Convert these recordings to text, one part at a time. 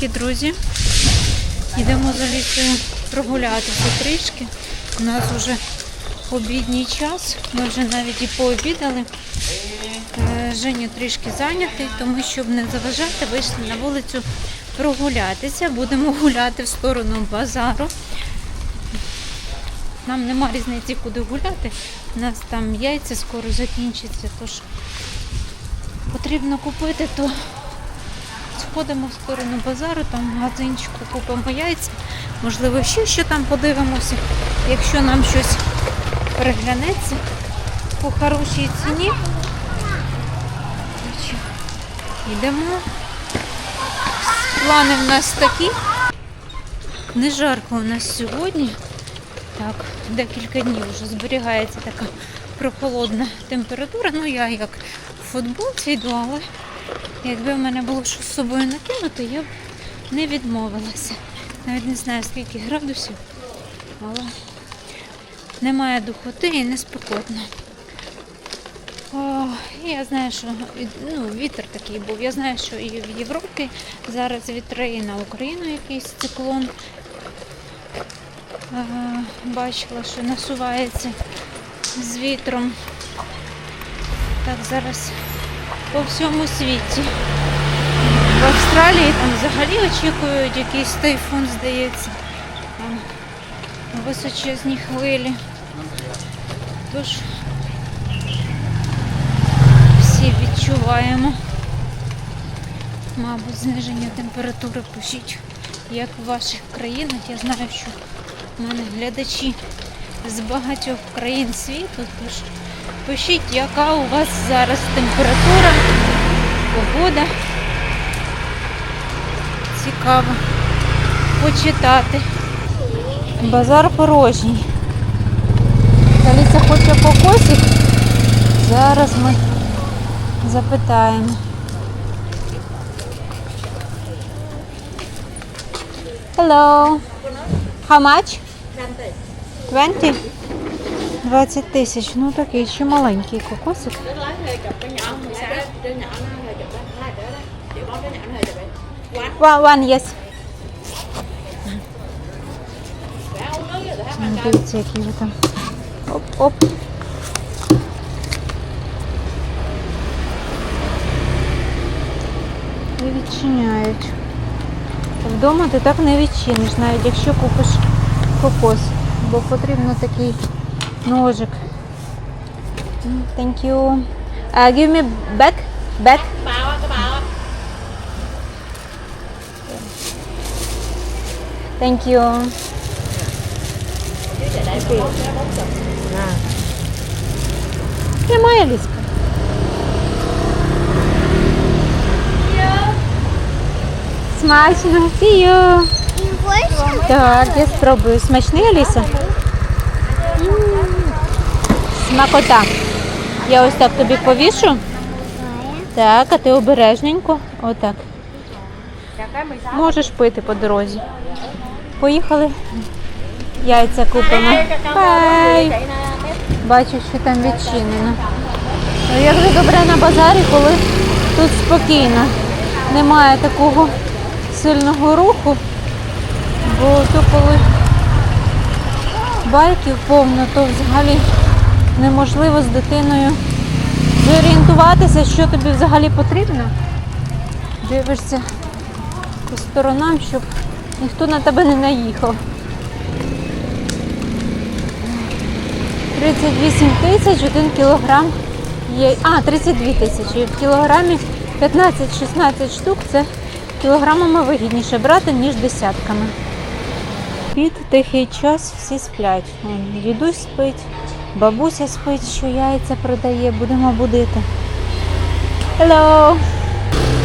Привітики, друзі. Йдемо за лісою прогулятися трішки. У нас вже обідній час. Ми вже навіть і пообідали. Е, Женя трішки зайнятий, тому щоб не заважати, вийшли на вулицю прогулятися. Будемо гуляти в сторону базару. Нам нема різниці, куди гуляти. У нас там яйця скоро закінчаться, тож потрібно купити, то сходимо в сторону базару, там в магазинчику купимо яйця. Можливо, ще що там подивимося. Якщо нам щось переглянеться по хорошій ціні. Йдемо. Плани в нас такі. Не жарко у нас сьогодні. Так, декілька днів вже зберігається така прохолодна температура. Ну я як в футболці йду, але якби в мене було що з собою накинути, я б не відмовилася. Навіть не знаю скільки градусів, але немає духоти і не спекотно. О, я знаю, що ну, вітер такий був. Я знаю, що і в Європі зараз вітри і на Україну якийсь циклон. Бачила, що насувається з вітром. Так зараз по всьому світі. В Австралії там взагалі очікують якийсь тайфун, здається. Там височезні хвилі. Тож всі відчуваємо. Мабуть, зниження температури пишіть, як в ваших країнах. Я знаю, що в мене глядачі з багатьох країн світу. Тож пишіть, яка у вас зараз температура, погода. Цікаво почитати. Базар порожній. Таліця хоче кокосик. Зараз ми запитаємо. Hello. How much? 20. 20 тисяч. Ну такий ще маленький кокосик. One, one Ну, які ви там. Оп-оп. І відчиняють. Вдома ти так не відчиниш, навіть якщо купиш кокос, бо потрібно такий ножик. М, Thank you. Uh, give me back. Back. bao á cái bao á Thank you. chứ để đây có bốn cái bốn chục Немає ліска. Смачно. See you. Так, я спробую. Смачний Аліса? М, Смакота. Я ось так тобі повішу. Так, а ти обережненько. Отак. Можеш пити по дорозі. Поїхали. Яйця купимо. Бай. Бачу, що там відчинено. Ну, Як же добре на базарі, коли тут спокійно. Немає такого сильного руху, бо то коли байків повно, то взагалі неможливо з дитиною зорієнтуватися, що тобі взагалі потрібно. Дивишся по сторонам, щоб ніхто на тебе не наїхав. 38 тисяч, 1 кілограм є. А, 32 тисячі. В кілограмі 15-16 штук це кілограмами вигідніше брати, ніж десятками. Під тихий час всі сплять. Дідусь спить, бабуся спить, що яйця продає, будемо будити. Hello!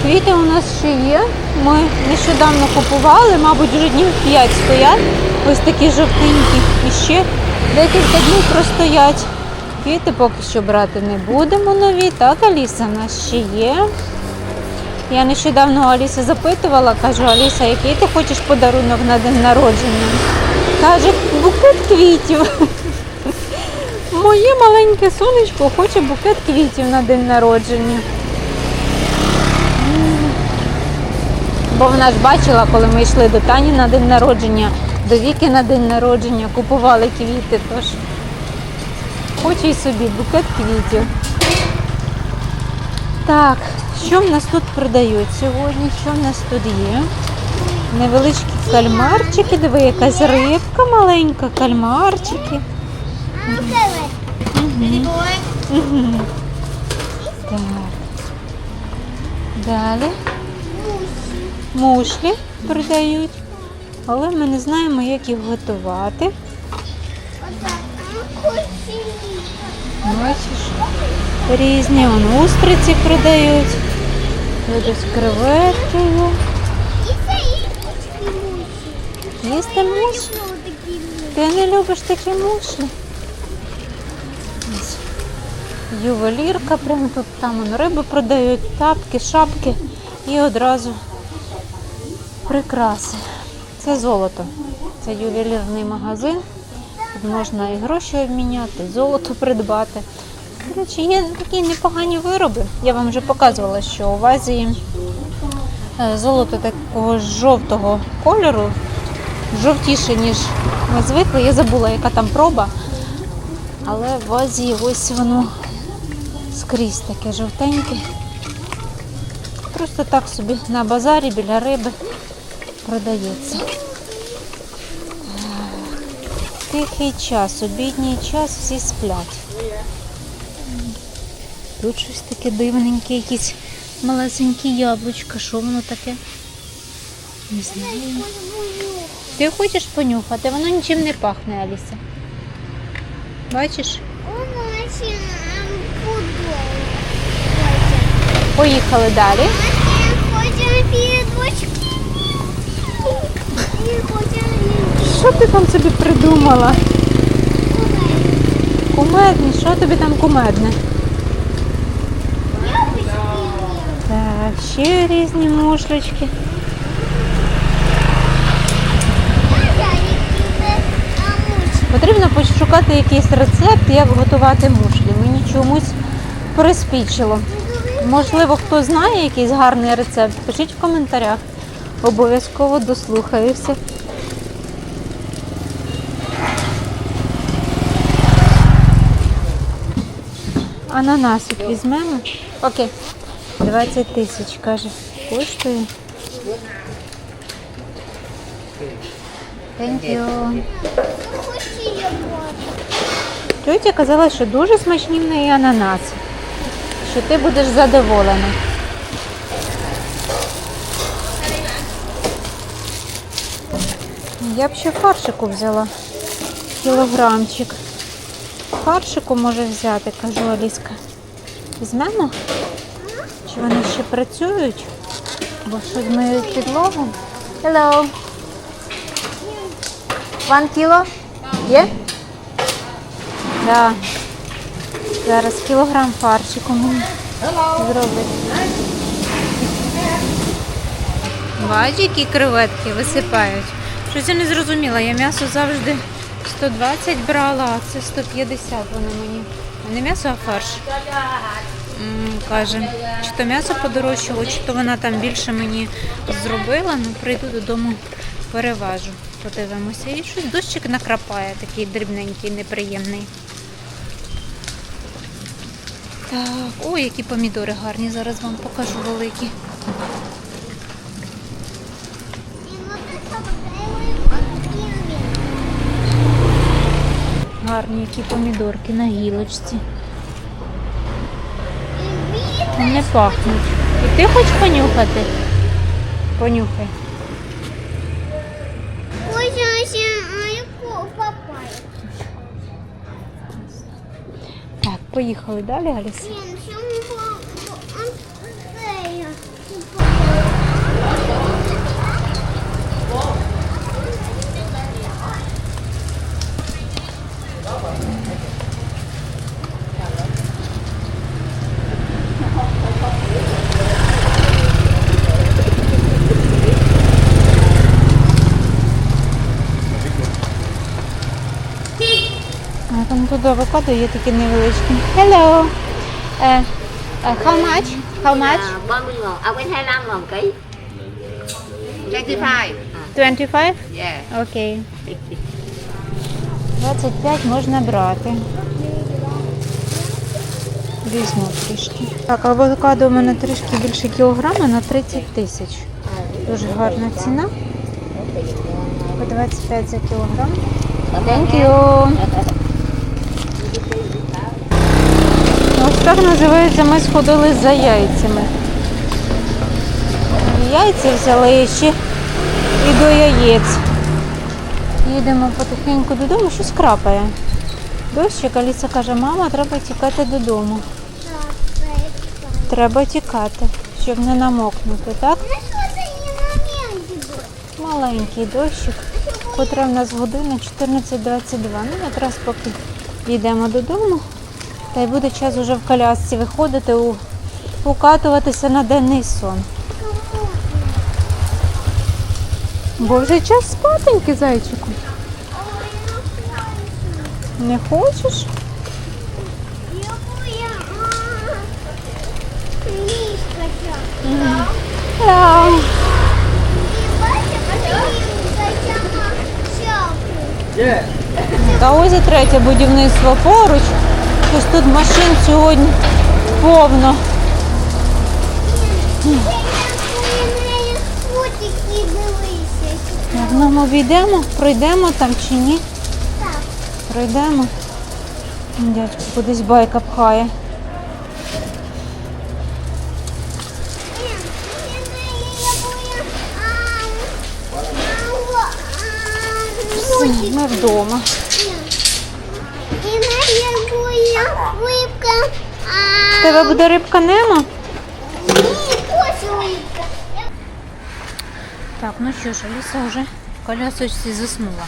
Квіти у нас ще є. Ми нещодавно купували, мабуть, вже днів 5 стоять. Ось такі жовтенькі. І ще декілька днів простоять. Квіти поки що брати не будемо нові. Так, Аліса в нас ще є. Я нещодавно у Аліси запитувала, кажу, Аліса, який ти хочеш подарунок на день народження? Каже, букет квітів. Моє маленьке сонечко хоче букет квітів на день народження. Бо вона ж бачила, коли ми йшли до Тані на день народження, до Віки на день народження, купували квіти. Тож хоче й собі букет квітів. Так, що в нас тут продають сьогодні? Що в нас тут є? Невеличкі кальмарчики, диви, якась рибка маленька, кальмарчики. Далі. Мушлі продають, але ми не знаємо, як їх готувати. Бачиш, різні вон устриці продають. Ось креветки. Їсти муш? Ти не любиш такі мушлі? Ювелірка, прямо тут там вон риби продають, тапки, шапки і одразу прикраси. Це золото. Це ювелірний магазин. Тут можна і гроші обміняти, і золото придбати. Речі, є такі непогані вироби. Я вам вже показувала, що в Азії е, золото такого жовтого кольору, жовтіше, ніж ми звикли. Я забула, яка там проба. Але в Азії ось воно скрізь таке жовтеньке. Просто так собі на базарі біля риби продається. Тихий час, обідній час, всі сплять. Тут щось таке дивненьке, якісь малесенькі яблучка. Що воно таке? Не знаю. Ти хочеш понюхати? Воно нічим не пахне, Аліса. Бачиш? Поїхали далі. Що ти там собі придумала? Кумедне, що тобі там кумедне? Так, ще різні мушлечки. Потрібно пошукати якийсь рецепт, як готувати мушлі. Мені чомусь приспічило. Можливо, хто знає якийсь гарний рецепт, пишіть в коментарях. Обов'язково дослухаюся. Ананасик візьмемо. Окей. 20 тисяч, каже. Коштує. Thank you. Тетя казала, що дуже смачні в неї ананаси. Що ти будеш задоволена. Я б ще фаршику взяла. Кілограмчик. Фаршику може взяти, кажу Аліска. Візьмемо? Чи вони ще працюють? Бо щось миють підлогу. Hello. One kilo? Є? Да. Зараз кілограм фаршику мені зроблять. Бачиш, які креветки висипають. Щось я не зрозуміла. Я м'ясо завжди 120 брала, а це 150 воно мені. Не м'ясо, а фарш. Каже, чи то м'ясо подорожчало, чи то вона там більше мені зробила. Ну, прийду додому, переважу. Подивимося. І щось дощик накрапає, такий дрібненький, неприємний. Так, ой, які помідори гарні. Зараз вам покажу великі. Гарні які помідорки на гілочці. Не пахнуть. І ти хочеш понюхати? Понюхай. Поїхали далі, Аліса. А є такі невеличкі. Hello. Uh, uh, how much? How much? À, 30 ngàn, à quên 25 ngàn ký 25. 25? Yeah. Окей. 25 можна брати. Візьму трішки. Так, авокадо у мене трішки більше кілограма на 30 тисяч. Дуже гарна ціна. По 25 за кілограм. Thank you. Ось так називається, ми сходили за яйцями. Яйця взяли ще і до яєць. Їдемо потихеньку додому, щось крапає. Дощик, Аліса каже, мама, треба тікати додому. Треба тікати, щоб не намокнути, так? Маленький дощик, котра в нас година 14.22. Ну, якраз поки йдемо додому, та й буде час уже в колясці виходити, укатуватися на денний сон. Бо вже час спатеньки, зайчику. Не хочеш? Та ось і третє будівництво поруч. Ось тут машин сьогодні повно. Як нам обійдемо, пройдемо там чи ні? Пройдемо. Дядько кудись байка пхає. Ми вдома. Рибка. У тебе буде рибка Немо? Ні, ось рибка. Так, ну що ж, Аліса вже в колясочці заснула.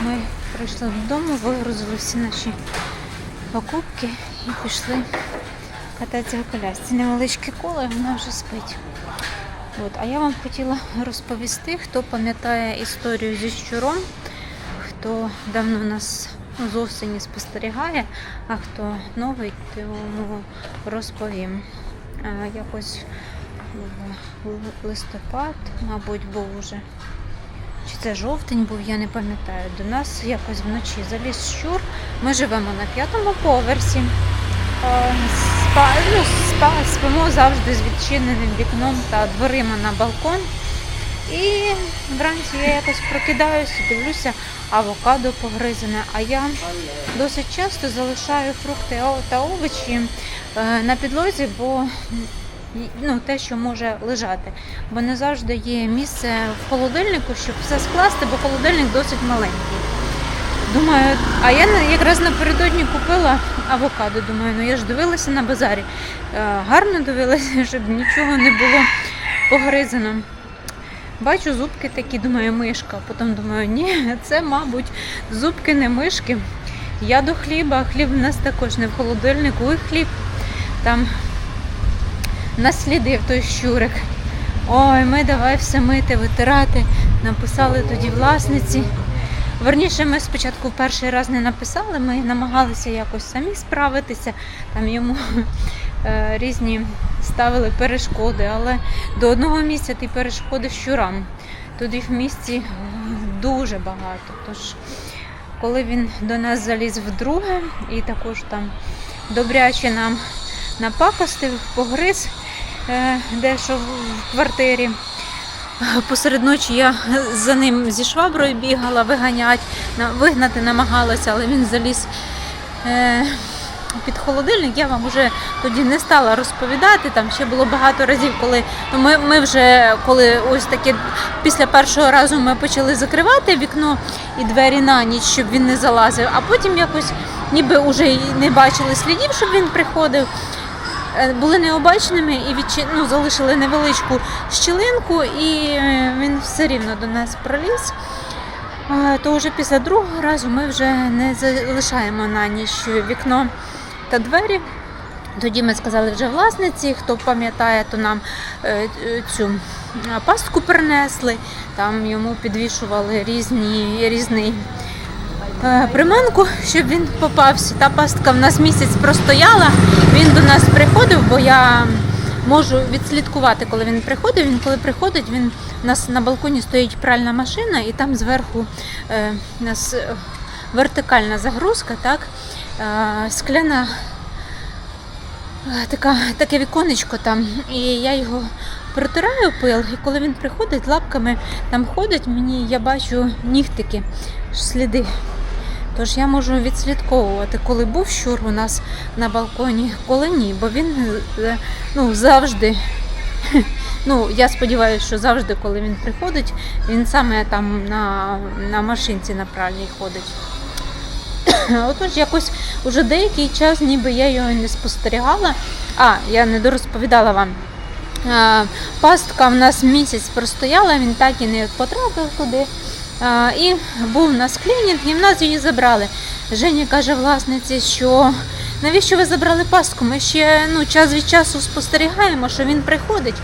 Ми прийшли додому, вигрузили всі наші покупки і пішли кататися в колясці. Невеличке коло, і вона вже спить. От, а я вам хотіла розповісти, хто пам'ятає історію зі щуром, хто давно нас з осені спостерігає, а хто новий, тому розповім. Е, Якось листопад, мабуть, був уже. Чи це жовтень був, я не пам'ятаю. До нас якось вночі заліз щур. Ми живемо на п'ятому поверсі. Е, Спа, ну, спа, спимо завжди з відчиненим вікном та дверима на балкон. І вранці я якось прокидаюся, дивлюся, авокадо погризене. А я досить часто залишаю фрукти та овочі е, на підлозі, бо ну, те, що може лежати. Бо не завжди є місце в холодильнику, щоб все скласти, бо холодильник досить маленький. Думаю, а я якраз напередодні купила авокадо. Думаю, ну я ж дивилася на базарі. Е, Гарно дивилася, щоб нічого не було погризано. Бачу зубки такі, думаю, мишка. Потім думаю, ні, це, мабуть, зубки не мишки. Я до хліба, хліб у нас також не в холодильнику, і хліб там наслідив той щурик. Ой, ми давай все мити, витирати. Написали тоді власниці. Верніше, ми спочатку перший раз не написали, ми намагалися якось самі справитися. Там йому різні ставили перешкоди, але до одного місця ті перешкоди щурам. Туди в місті дуже багато. Тож, коли він до нас заліз вдруге і також там добряче нам напакостив, погриз е, дещо в в квартирі. Посеред ночі я за ним зі шваброю бігала, виганять, вигнати намагалася, але він заліз е, під холодильник. Я вам вже тоді не стала розповідати. Там ще було багато разів, коли ну, ми, ми вже коли ось таке після першого разу ми почали закривати вікно і двері на ніч, щоб він не залазив, а потім якось ніби вже не бачили слідів, щоб він приходив. Е, були необачними і відчи... ну, залишили невеличку щілинку, і е, він все рівно до нас проліз. Е, То вже після другого разу ми вже не залишаємо на ніч вікно та двері. Тоді ми сказали вже власниці, хто пам'ятає, то нам е, е, цю пастку принесли, там йому підвішували різні, різний е, приманку, щоб він попався. Та пастка в нас місяць простояла. Він до нас приходив, бо я можу відслідкувати, коли він приходить. Він коли приходить, він у нас на балконі стоїть пральна машина, і там зверху у нас вертикальна загрузка, так, скляна така, таке віконечко там, і я його протираю пил, і коли він приходить, лапками там ходить, мені я бачу нігтики, сліди. Тож я можу відслідковувати, коли був щур у нас на балконі, коли ні, бо він е, ну, завжди. Ну, я сподіваюся, що завжди, коли він приходить, він саме там на, на машинці на пральній ходить. Отож, якось уже деякий час, ніби я його не спостерігала. А, я не дорозповідала вам. Пастка в нас місяць простояла, він так і не потрапив туди. І був у нас клінінг, і в нас її забрали. Женя каже власниці, що навіщо ви забрали пастку? Ми ще ну, час від часу спостерігаємо, що він приходить.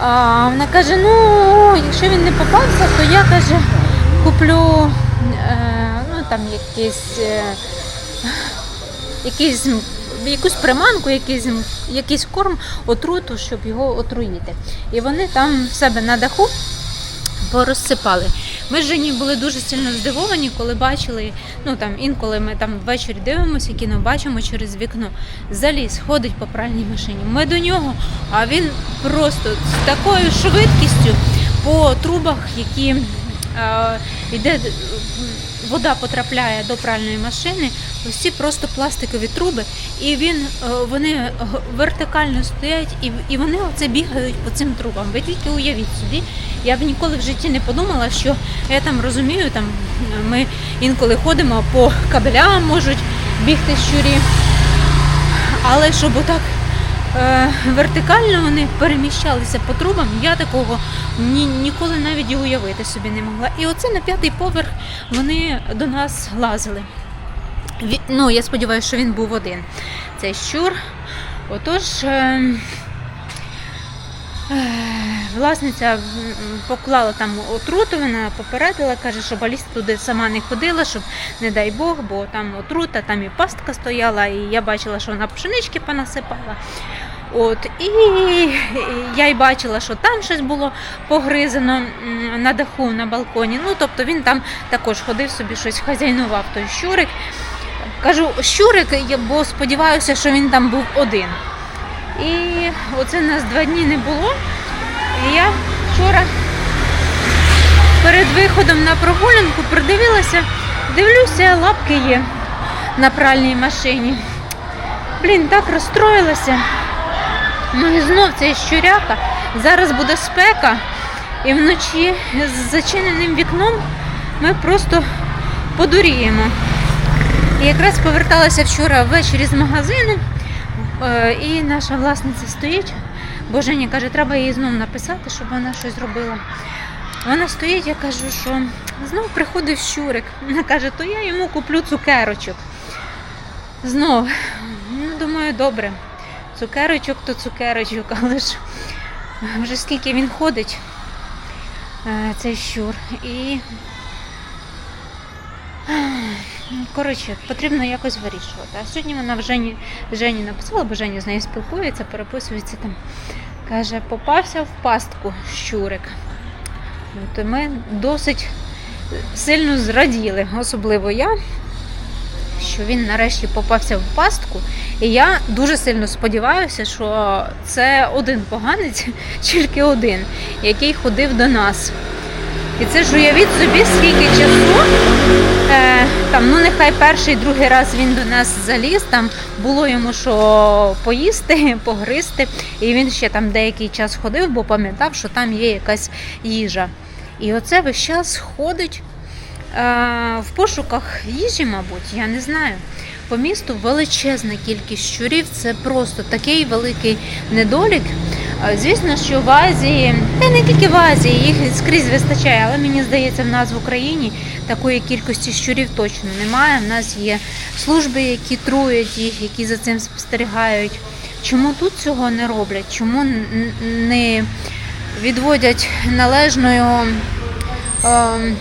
А вона каже: ну, якщо він не попався, то я каже, куплю е, там якийсь, е, якийсь, м- якусь приманку, якийсь, якийсь корм, отруту, щоб його отруїти. І вони там в себе на даху порозсипали. Ми з Жені були дуже сильно здивовані, коли бачили, ну там інколи ми там ввечері дивимося, кіно бачимо через вікно. Заліз, ходить по пральній машині. Ми до нього, а він просто з такою швидкістю по трубах, які е, йде вода потрапляє до пральної машини, ці просто пластикові труби, і він е, вони вертикально стоять, і, і вони оце бігають по цим трубам. Ви тільки уявіть собі. Я б ніколи в житті не подумала, що я там розумію, там ми інколи ходимо по кабелям, можуть бігти щурі. Але щоб отак вертикально вони переміщалися по трубам, я такого ні, ніколи навіть і уявити собі не могла. І оце на п'ятий поверх вони до нас лазили. Ну, я сподіваюся, що він був один. Цей щур. Отож. Власниця поклала там отруту, вона попередила, каже, щоб Аліса туди сама не ходила, щоб не дай Бог, бо там отрута, там і пастка стояла, і я бачила, що вона пшенички понасипала. От, і я й бачила, що там щось було погризано на даху, на балконі. Ну, тобто він там також ходив собі щось хазяйнував, той щурик. Кажу, щурик, бо сподіваюся, що він там був один. І оце нас два дні не було. І я вчора перед виходом на прогулянку придивилася, дивлюся, лапки є на пральній машині. Блін, так розстроїлася. Ну і знов цей щуряка. Зараз буде спека, і вночі з зачиненим вікном ми просто подуріємо. І якраз поверталася вчора ввечері з магазину. Е, І наша власниця стоїть, бо Женя каже, треба їй знов написати, щоб вона щось зробила. Вона стоїть, я кажу, що знов приходив щурик. Вона каже, то я йому куплю цукерочок. Знов. Ну, думаю, добре. Цукерочок то цукерочок, але ж вже скільки він ходить, е, цей щур. І Коротше, потрібно якось вирішувати. А сьогодні вона вже Жені, Жені написала, бо Женя з нею спілкується, переписується там. Каже, попався в пастку щурик. От ми досить сильно зраділи, особливо я, що він нарешті попався в пастку. І я дуже сильно сподіваюся, що це один поганець, тільки один, який ходив до нас. І це ж уявіть собі, скільки часу. Е, там, ну нехай перший, другий раз він до нас заліз, там було йому що поїсти, погризти. І він ще там деякий час ходив, бо пам'ятав, що там є якась їжа. І оце весь час ходить е, в пошуках їжі, мабуть, я не знаю. По місту величезна кількість щурів, це просто такий великий недолік. Е, Звісно, що в Азії, та не тільки в Азії, їх скрізь вистачає, але мені здається, в нас в Україні такої кількості щурів точно немає. В нас є служби, які труять їх, які за цим спостерігають. Чому тут цього не роблять? Чому не відводять належною ем,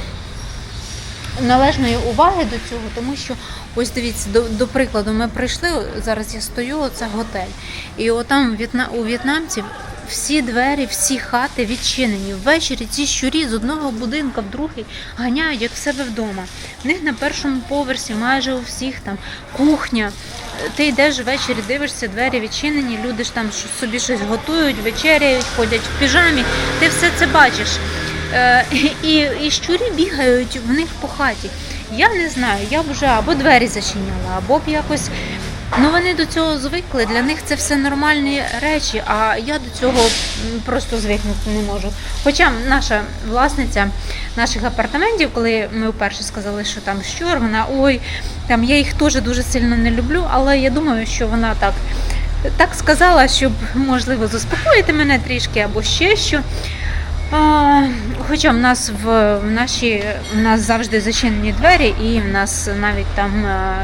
належної уваги до цього, тому що ось дивіться, до, до прикладу, ми прийшли. Зараз я стою, це готель. І отам в'єтна, у в'єтнамців всі двері, всі хати відчинені. Ввечері ці щурі з одного будинка в другий ганяють як в себе вдома. В них на першому поверсі майже у всіх там кухня. Ти йдеш ввечері, дивишся, двері відчинені, люди ж там собі щось готують, вечеряють, ходять в піжамі. Ти все це бачиш. Е, і, і щурі бігають в них по хаті. Я не знаю, я б вже або двері зачиняла, або б якось. Ну вони до цього звикли. Для них це все нормальні речі, а я до цього просто звикнути не можу. Хоча наша власниця наших апартаментів, коли ми вперше сказали, що там щур, вона ой, там я їх теж дуже сильно не люблю, але я думаю, що вона так, так сказала, щоб можливо заспокоїти мене трішки або ще що. Хоча в нас в, в наші в нас завжди зачинені двері, і в нас навіть там е,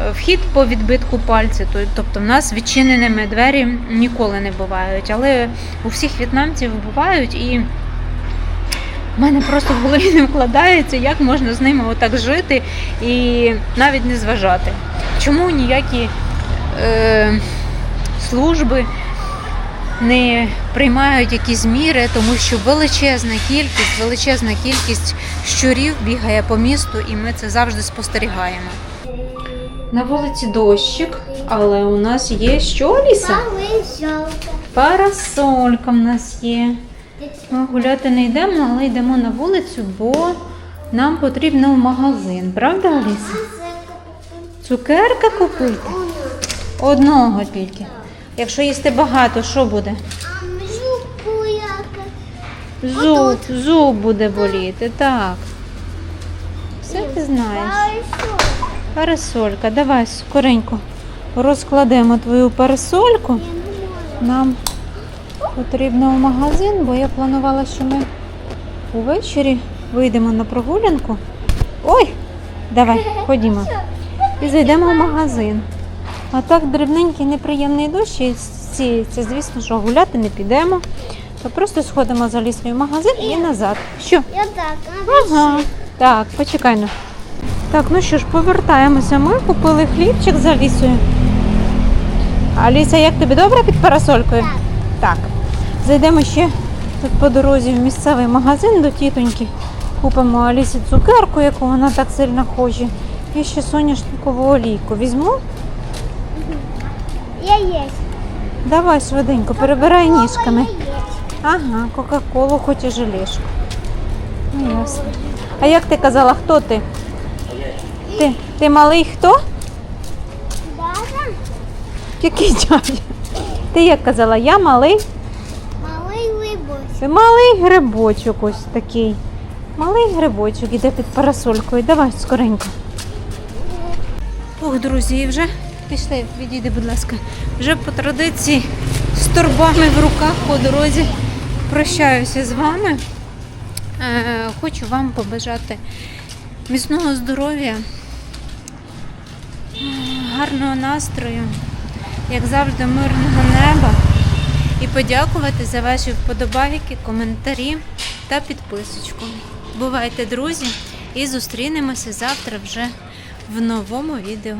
е, вхід по відбитку пальця. Тобто в нас відчиненими двері ніколи не бувають. Але у всіх в'єтнамців бувають і. в мене просто в голові не вкладається, як можна з ними отак жити і навіть не зважати. Чому ніякі е, служби не приймають якісь міри, тому що величезна кількість, величезна кількість щурів бігає по місту, і ми це завжди спостерігаємо. На вулиці дощик, але у нас є що? Малышалка. Парасолька в нас є. Ми гуляти не йдемо, але йдемо на вулицю, бо нам потрібно в магазин. Правда, Аліса? Цукерка купити? Одного тільки. Якщо їсти багато, що буде? Зуб, зуб буде боліти, так. Все ти знаєш. Парасолька. Давай скоренько розкладемо твою парасольку. Нам потрібно в магазин, бо я планувала, що ми увечері вийдемо на прогулянку. Ой, давай, ходімо. І зайдемо в магазин. А так дрібненький неприємний дощ і сіється, звісно, що гуляти не підемо. То просто сходимо за лісою в магазин і назад. Що? Я так. Ага. Так, почекай. ну. Так, ну що ж, повертаємося. Ми купили хлібчик за лісою. Аліса, як тобі добре під парасолькою? Так. Так. Зайдемо ще тут по дорозі в місцевий магазин до тітоньки. Купимо Алісі цукерку, яку вона так сильно хоче. І ще соняшникову олійку. Візьму. Я есть. Давай швиденько, перебирай ніжками. Ага, Кока-Колу, хоч і желешку. Ну, ясно. А як ти казала, хто ти? Ти, ти малий хто? Да. Який дядя? Ти як казала, я малий? Малий вибусь. Ти малий грибочок ось такий. Малий грибочок іде під парасолькою. Давай скоренько. Ох, друзі, вже пішли, відійди, будь ласка. Вже по традиції з торбами в руках по дорозі прощаюся з вами. Е, хочу вам побажати міцного здоров'я, гарного настрою, як завжди, мирного неба. І подякувати за ваші вподобайки, коментарі та підписочку. Бувайте, друзі, і зустрінемося завтра вже в новому відео.